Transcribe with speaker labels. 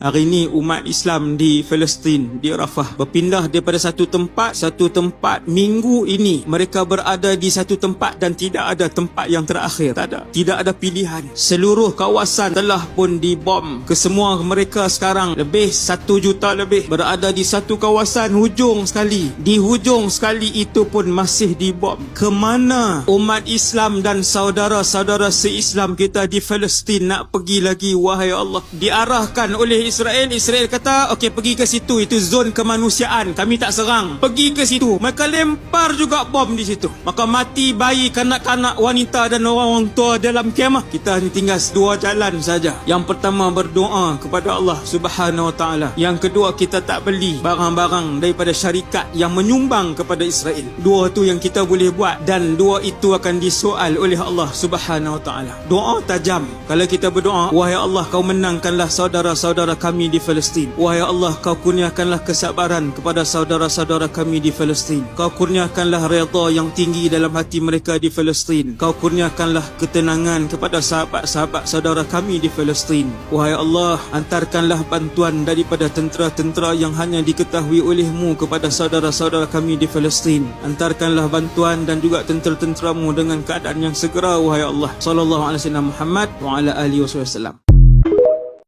Speaker 1: Hari ini umat Islam di Palestin, di Rafah berpindah daripada satu tempat, satu tempat minggu ini mereka berada di satu tempat dan tidak ada tempat yang terakhir. Tak ada. Tidak ada pilihan. Seluruh kawasan telah pun dibom. Kesemua mereka sekarang lebih satu juta lebih berada di satu kawasan hujung sekali. Di hujung sekali itu pun masih dibom. Kemana umat Islam dan saudara-saudara se-Islam kita di Palestin nak pergi lagi wahai Allah? Diarahkan oleh Israel Israel kata okey pergi ke situ. Itu zon kemanusiaan. Kami tak serang. Pergi ke situ. Mereka lempar juga bom di situ. Maka mati bayi kanak-kanak wanita dan orang-orang tua dalam kemah kita ni tinggal dua jalan saja. Yang pertama berdoa kepada Allah Subhanahu wa taala. Yang kedua kita tak beli barang-barang daripada syarikat yang menyumbang kepada Israel. Dua tu yang kita boleh buat dan dua itu akan disoal oleh Allah Subhanahu wa taala. Doa tajam. Kalau kita berdoa wahai Allah kau menangkanlah saudara-saudara kami di Palestin. Wahai Allah, kau kurniakanlah kesabaran kepada saudara-saudara kami di Palestin. Kau kurniakanlah redha yang tinggi dalam hati mereka di Palestin. Kau kurniakanlah ketenangan kepada sahabat-sahabat saudara kami di Palestin. Wahai Allah, antarkanlah bantuan daripada tentera-tentera yang hanya diketahui olehmu kepada saudara-saudara kami di Palestin. Antarkanlah bantuan dan juga tentera-tenteramu dengan keadaan yang segera, wahai Allah. Sallallahu alaihi wasallam Muhammad wa ala alihi wasallam.